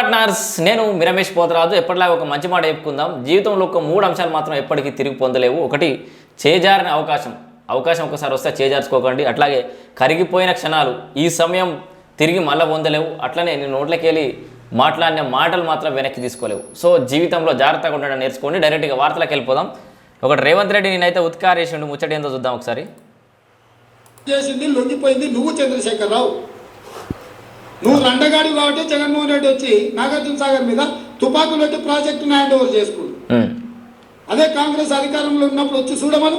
Partners నేను మిరమేష్ పోతరాజు. ఎప్పటిలాగా ఒక మంచి మాట చెప్పుకుందాం. జీవితంలో ఒక మూడు అంశాలు మాత్రం ఎప్పటికీ తిరిగి పొందలేవు. ఒకటి చేజారిన అవకాశం. అవకాశం ఒకసారి వస్తే చేజార్చుకోకండి. అట్లాగే కరిగిపోయిన క్షణాలు. ఈ సమయం తిరిగి మళ్ళీ పొందలేవు. అట్లనే నేను నోట్లోకి వెళ్ళి మాట్లాడిన మాటలు మాత్రం వెనక్కి తీసుకోలేవు. సో జీవితంలో జాగ్రత్తగా ఉండడం నేర్చుకోండి. డైరెక్ట్గా వార్తలకు వెళ్ళిపోదాం. ఒకటి రేవంత్ రెడ్డి నేనైతే ఉత్కారేసిండు. ముచ్చట ఏందో చూద్దాం ఒకసారి. చేసింది లొంగిపోయింది నువ్వు చంద్రశేఖరరావు నువ్వు రండగాడి కాబట్టి జగన్మోహన్ రెడ్డి వచ్చి నాగార్జున సాగర్ మీద తుపాకులు పెట్టి ప్రాజెక్టును హ్యాండ్ ఓవర్ చేసుకుంది ఉమ్. అదే కాంగ్రెస్ అధికారంలో ఉన్నప్పుడు వచ్చి చూడమను?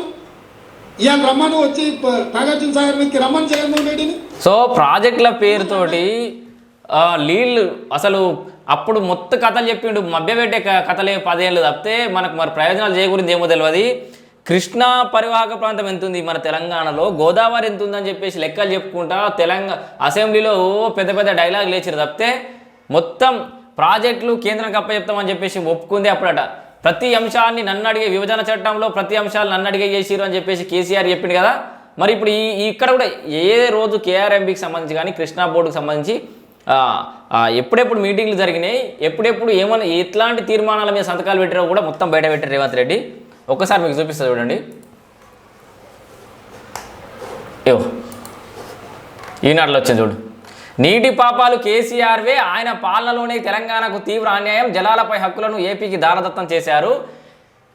ఇవాళ రమ్మను వచ్చి నాగార్జున సాగర్ మీదకి రమ్మని జగన్మోహన్ రెడ్డిని? సో ప్రాజెక్టుల పేరుతోటి ఆ, నీళ్ళు అసలు అప్పుడు మొత్తం కథలు చెప్పిండు. మభ్యపెట్టే కథలే పదేళ్ళు తప్పితే మనకు మరి ప్రయోజనాలు చేకూరింది ఏమో తెలియదు కృష్ణా పరివాహక ప్రాంతం ఎంత ఉంది మన తెలంగాణలో గోదావరి ఎంత ఉందని చెప్పేసి లెక్కలు చెప్పుకుంటా తెలంగాణ అసెంబ్లీలో పెద్ద పెద్ద డైలాగ్ లేచారు తప్పితే మొత్తం ప్రాజెక్టులు కేంద్రం కప్ప చెప్తామని చెప్పేసి ఒప్పుకుంది అప్పుడట. ప్రతి అంశాన్ని నన్ను అడిగే విభజన చట్టంలో ప్రతి అంశాలు నన్ను అడిగే చేసిరు అని చెప్పేసి కేసీఆర్ చెప్పింది కదా. మరి ఇప్పుడు ఈ ఇక్కడ కూడా ఏ రోజు కేఆర్ఎంబికి సంబంధించి కానీ కృష్ణా బోర్డుకు సంబంధించి ఎప్పుడెప్పుడు మీటింగ్లు జరిగినాయి ఎప్పుడెప్పుడు ఏమైనా ఎట్లాంటి తీర్మానాల మీద సంతకాలు పెట్టారో కూడా మొత్తం బయట పెట్టారు రేవంత్ రెడ్డి. ఒక్కసారి మీకు చూపిస్తా చూడండి. ఏవో ఈనాడలో వచ్చింది చూడు. నీటి పాపాలు కేసీఆర్వే ఆయన పాలనలోనే తెలంగాణకు తీవ్ర అన్యాయం జలాలపై హక్కులను ఏపీకి దారదత్తం చేశారు.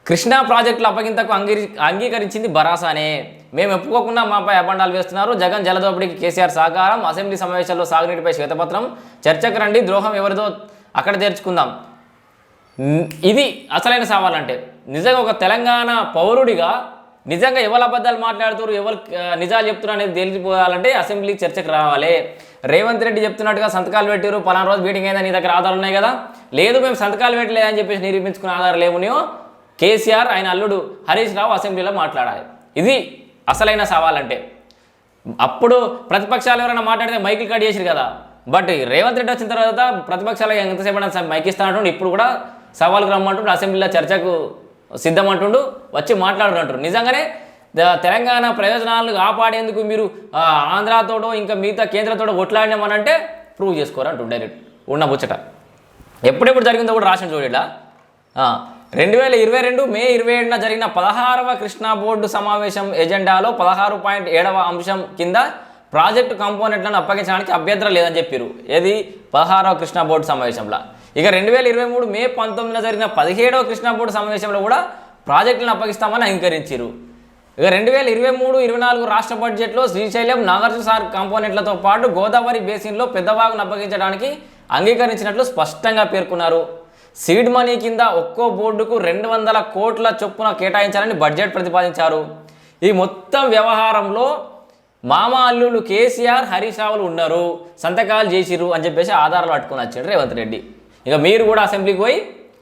కృష్ణా ప్రాజెక్టుల అప్పగింతకు అంగీ అంగీకరించింది బరాసానే. మేము ఒప్పుకోకుండా మాపై అబండాలు వేస్తున్నారు. జగన్ జలదోపిడికి కేసీఆర్ సహకారం అసెంబ్లీ సమావేశాల్లో సాగునీటిపై శ్వేతపత్రం. చర్చకు రండి. ద్రోహం ఎవరిదో అక్కడ చేర్చుకుందాం ఇది అసలైన సవాలంటే. నిజంగా ఒక తెలంగాణ పౌరుడిగా నిజంగా ఎవరు అబద్ధాలు మాట్లాడుతారు ఎవరు నిజాలు చెప్తున్నారు అనేది తెలిసిపోవాలంటే అసెంబ్లీ చర్చకు రావాలి. రేవంత్ రెడ్డి చెప్తున్నట్టుగా సంతకాలు పెట్టారు పలానా రోజు మీటింగ్ అయిందని నీ దగ్గర ఆధారాలు ఉన్నాయి కదా? లేదు మేము సంతకాలు పెట్టలేదని చెప్పేసి నిరూపించుకునే ఆధారాలు ఏమున్నాయో? కేసీఆర్ ఆయన అల్లుడు హరీష్ రావు అసెంబ్లీలో మాట్లాడాలి. ఇది అసలైన సవాలంటే. అప్పుడు ప్రతిపక్షాలు ఎవరైనా మాట్లాడితే మైకిల్ కట్ చేసిరు కదా. బట్ రేవంత్ రెడ్డి వచ్చిన తర్వాత ప్రతిపక్షాలు ఎంతసేపు మైకిస్తానంటుండే ఇప్పుడు కూడా సవాల్కి రమ్మంటుండే అసెంబ్లీలో చర్చకు సిద్ధం అంటుండు వచ్చి మాట్లాడుతుంటారు నిజంగానే తెలంగాణ ప్రయోజనాలను కాపాడేందుకు మీరు ఆ, ఇంకా మిగతా కేంద్రంతోడో కొట్లాడినామనంటే ప్రూవ్ చేసుకోరు అంటుండు డైరెక్ట్ ఉన్న ముచ్చట. ఎప్పుడెప్పుడు జరిగిందో కూడా రాసిన చూడేలా? రెండు వేల ఇరవై రెండు మే ఇరవై ఏడున జరిగిన పదహారవ కృష్ణా బోర్డు సమావేశం ఎజెండాలో పదహారు పాయింట్ ఏడవ అంశం కింద ప్రాజెక్టు కాంపోనెంట్లను అప్పగించడానికి అభ్యంతరం లేదని చెప్పారు ఏది? పదహారవ కృష్ణా బోర్డు సమావేశంలో. ఇక రెండు వేల ఇరవై మూడు మే పంతొమ్మిదిన జరిగిన పదిహేడవ కృష్ణా బోర్డు సమావేశంలో కూడా ప్రాజెక్టులను అప్పగిస్తామని అంగీకరించారు ఇక రెండు వేల ఇరవై మూడు ఇరవై నాలుగు రాష్ట్ర బడ్జెట్లో శ్రీశైలం నాగార్జున సార్ కాంపోనెంట్లతో పాటు గోదావరి బేసిన్లో పెద్దవాగును అప్పగించడానికి అంగీకరించినట్లు స్పష్టంగా పేర్కొన్నారు. సీడ్ మనీ కింద ఒక్కో బోర్డుకు రెండు వందల కోట్ల చొప్పున కేటాయించాలని బడ్జెట్ ప్రతిపాదించారు. ఈ మొత్తం వ్యవహారంలో మామ అల్లుళ్ళు కేసీఆర్ హరీష్ రావులు ఉన్నారు. సంతకాలు చేసిరు అని చెప్పేసి ఆధారాలు పట్టుకుని వచ్చాడు రేవంత్ రెడ్డి. ఇక మీరు కూడా అసెంబ్లీకి పోయి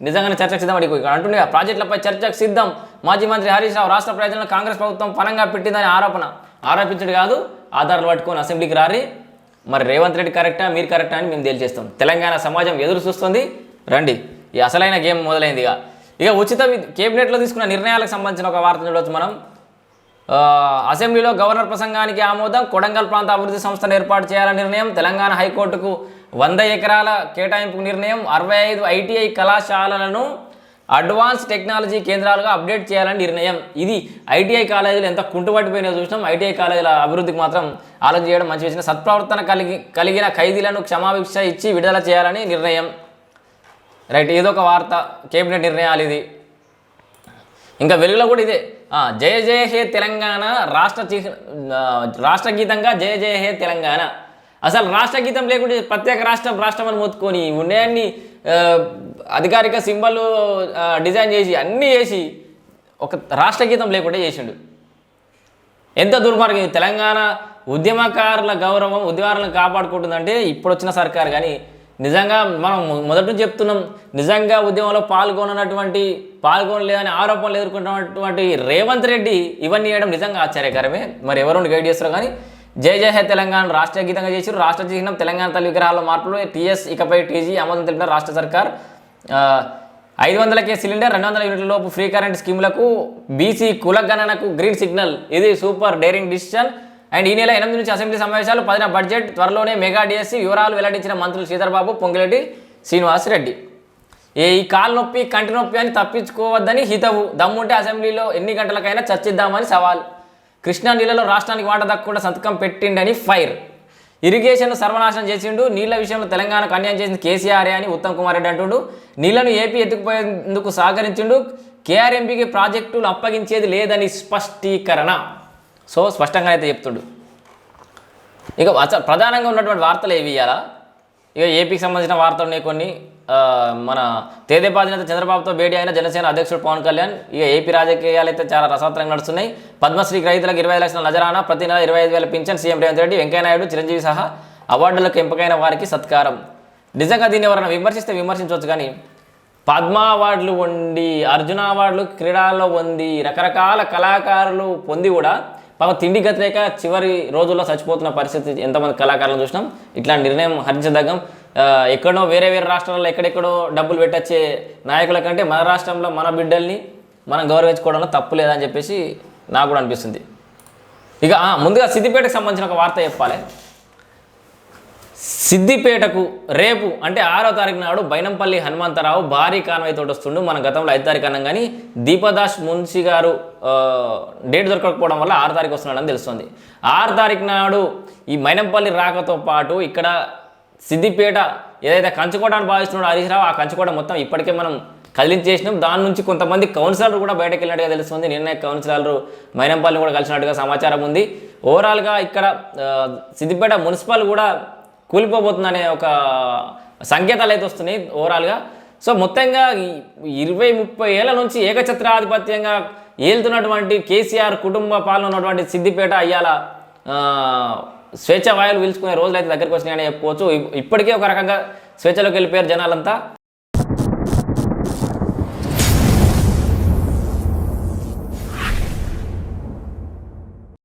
నిజంగానే చర్చకు సిద్ధం అడిగి ఇక్కడ అంటుండే ప్రాజెక్టులపై చర్చకు సిద్ధం. మాజీ మంత్రి హరీష్ రావు రాష్ట్ర ప్రజలను కాంగ్రెస్ ప్రభుత్వం పరంగా పెట్టిందని ఆరోపణ. ఆరోపించడు కాదు ఆధారాలు పట్టుకొని అసెంబ్లీకి రారి. మరి రేవంత్ రెడ్డి కరెక్టా మీరు కరెక్టా అని మేము తేల్చేస్తాం తెలంగాణ సమాజం ఎదురు చూస్తుంది. రండి ఈ అసలైన గేమ్ మొదలైంది ఇక. ఇక ఉచిత కేబినెట్లో తీసుకున్న నిర్ణయాలకు సంబంధించిన ఒక వార్త చూడవచ్చు మనం. అసెంబ్లీలో గవర్నర్ ప్రసంగానికి ఆమోదం కొడంగల్ ప్రాంత అభివృద్ధి సంస్థను ఏర్పాటు చేయాలని నిర్ణయం తెలంగాణ హైకోర్టుకు వంద ఎకరాల కేటాయింపు నిర్ణయం అరవై ఐదు ఐటీఐ కళాశాలలను అడ్వాన్స్ టెక్నాలజీ కేంద్రాలుగా అప్డేట్ చేయాలని నిర్ణయం. ఇది ఐటీఐ కాలేజీలు ఎంత కుంటుపట్టిపోయినా చూసినాం. ఐటీఐ కాలేజీల అభివృద్ధికి మాత్రం ఆలోచన చేయడం మంచి విషయం. సత్ప్రవర్తన కలిగి కలిగిన ఖైదీలను క్షమాభిక్ష ఇచ్చి విడుదల చేయాలని నిర్ణయం. రైట్ ఏదో ఒక వార్త కేబినెట్ నిర్ణయాలు ఇది. ఇంకా వెలుగులో కూడా ఇదే. జయ జయ హే తెలంగాణ రాష్ట్ర రాష్ట్ర గీతంగా జయ జయ హే తెలంగాణ. అసలు రాష్ట్ర గీతం లేకుంటే ప్రత్యేక రాష్ట్రం రాష్ట్రం అని మొత్తుకొని ఉన్నాయన్ని అధికారిక సింబల్ డిజైన్ చేసి అన్నీ చేసి ఒక రాష్ట్ర గీతం లేకుండా చేసిండు. ఎంత దుర్మార్గం తెలంగాణ ఉద్యమకారుల గౌరవం ఉద్యమాలను కాపాడుకుంటుందంటే ఇప్పుడు వచ్చిన సర్కారు. కానీ నిజంగా మనం మొదటి నుంచి చెప్తున్నాం నిజంగా ఉద్యమంలో పాల్గొననటువంటి పాల్గొనలేదని ఆరోపణలు ఎదుర్కొంటున్నటువంటి రేవంత్ రెడ్డి ఇవన్నీ చేయడం నిజంగా ఆశ్చర్యకరమే. మరి ఎవరు గైడ్ చేస్తారో కానీ జై జయ హే తెలంగాణ రాష్ట్ర గీతంగా చేశారు రాష్ట్ర చిహ్నం తెలంగాణ తల్లి విగ్రహాల మార్పులు టీఎస్ ఇకపై టీజీ ఆమోదం తెలిపిన రాష్ట్ర సర్కార్. ఐదు వందల కే సిలిండర్ రెండు వందల యూనిట్ల లోపు ఫ్రీ కరెంట్ స్కీములకు బీసీ కుల గణనకు గ్రీన్ సిగ్నల్. ఇది సూపర్ డేరింగ్ డిసిషన్. అండ్ ఈ నెల ఎనిమిది నుంచి అసెంబ్లీ సమావేశాలు పదిన బడ్జెట్ త్వరలోనే మెగా డిఎస్సి వివరాలు వెల్లడించిన మంత్రులు శ్రీధర్బాబు పొంగిరెడ్డి శ్రీనివాస్ రెడ్డి. ఏ ఈ కాలు నొప్పి కంటి నొప్పి అని తప్పించుకోవద్దని హితవు. దమ్ముంటే అసెంబ్లీలో ఎన్ని గంటలకైనా చర్చిద్దామని సవాల్. కృష్ణా నీళ్ళలో రాష్ట్రానికి వాట దక్కకుండా సంతకం పెట్టిండని ఫైర్. ఇరిగేషన్ సర్వనాశనం చేసిండు. నీళ్ళ విషయంలో తెలంగాణకు అన్యాయం చేసింది కేసీఆర్ అని ఉత్తమ్ కుమార్ రెడ్డి అంటుండు. నీళ్ళను ఏపీ ఎత్తుకుపోయేందుకు సహకరించిండు. కేఆర్ఎంపీకి ప్రాజెక్టులు అప్పగించేది లేదని స్పష్టీకరణ. సో స్పష్టంగా అయితే చెప్తుడు. ఇక అసలు ప్రధానంగా ఉన్నటువంటి వార్తలు ఏవి ఇవ్వాలా ఇక ఏపీకి సంబంధించిన వార్తలు ఉన్నాయి కొన్ని. మన తేదేపా అధినేత చంద్రబాబుతో భేటీ అయిన జనసేన అధ్యక్షుడు పవన్ కళ్యాణ్ ఇక ఏపీ రాజకీయాలు అయితే చాలా రసవత్తరంగా నడుస్తున్నాయి. పద్మశ్రీ రైతులకు ఇరవై లక్షల నజరానా ప్రతి నెల ఇరవై ఐదు వేల పింఛన్ సీఎం రేవంత్ రెడ్డి వెంకయ్యనాయుడు చిరంజీవి సహా అవార్డులకు ఎంపికైన వారికి సత్కారం. నిజంగా దీన్ని ఎవరైనా విమర్శిస్తే విమర్శించవచ్చు కానీ పద్మ అవార్డులు పొంది అర్జున అవార్డులు క్రీడల్లో పొంది రకరకాల కళాకారులు పొంది కూడా పాప తిండి గతిరేక చివరి రోజుల్లో చచ్చిపోతున్న పరిస్థితి ఎంతమంది కళాకారులను చూసినాం. ఇట్లాంటి నిర్ణయం హరించదగ్గం. ఎక్కడో వేరే వేరే రాష్ట్రాల్లో ఎక్కడెక్కడో డబ్బులు పెట్టచ్చే నాయకుల కంటే మన రాష్ట్రంలో మన బిడ్డల్ని మనం గౌరవించుకోవడంలో తప్పు లేదని చెప్పేసి నాకు కూడా అనిపిస్తుంది. ఇక ముందుగా సిద్దిపేటకు సంబంధించిన ఒక వార్త చెప్పాలి. సిద్దిపేటకు రేపు అంటే ఆరో తారీఖు నాడు బైనంపల్లి హనుమంతరావు భారీ కాన్వాయ్ వస్తుండు. మన గతంలో ఐదు తారీఖు అన్నం కానీ దీపదాస్ మున్షి గారు డేట్ దొరకకపోవడం వల్ల ఆరు తారీఖు వస్తున్నాడని తెలుస్తుంది. ఆరు తారీఖు నాడు ఈ మైనంపల్లి రాకతో పాటు ఇక్కడ సిద్దిపేట ఏదైతే కంచుకోవడానికి భావిస్తున్నాడో హరీష్ రావు ఆ కంచుకోట మొత్తం ఇప్పటికే మనం కదిలించేసినాం దాని నుంచి కొంతమంది కౌన్సిలర్లు కూడా బయటకు వెళ్ళినట్టుగా తెలుస్తుంది. నిన్న కౌన్సిలర్లు మైనంపల్లిని కూడా కలిసినట్టుగా సమాచారం ఉంది. ఓవరాల్గా ఇక్కడ సిద్దిపేట మున్సిపల్ కూడా కూలిపోబోతుందనే ఒక సంకేతాలు అయితే వస్తున్నాయి ఓవరాల్గా సో మొత్తంగా ఇరవై ముప్పై ఏళ్ళ నుంచి ఏకఛత్రాధిపత్యంగా ఏలుతున్నటువంటి కేసీఆర్ కుటుంబ పాలన ఉన్నటువంటి సిద్దిపేట అయ్యాల స్వేచ్ఛ వాయులు పీల్చుకునే రోజులు అయితే దగ్గరికి వచ్చినాయని చెప్పుకోవచ్చు. ఇప్పటికే ఒక రకంగా స్వేచ్ఛలోకి వెళ్ళిపోయారు జనాలంతా.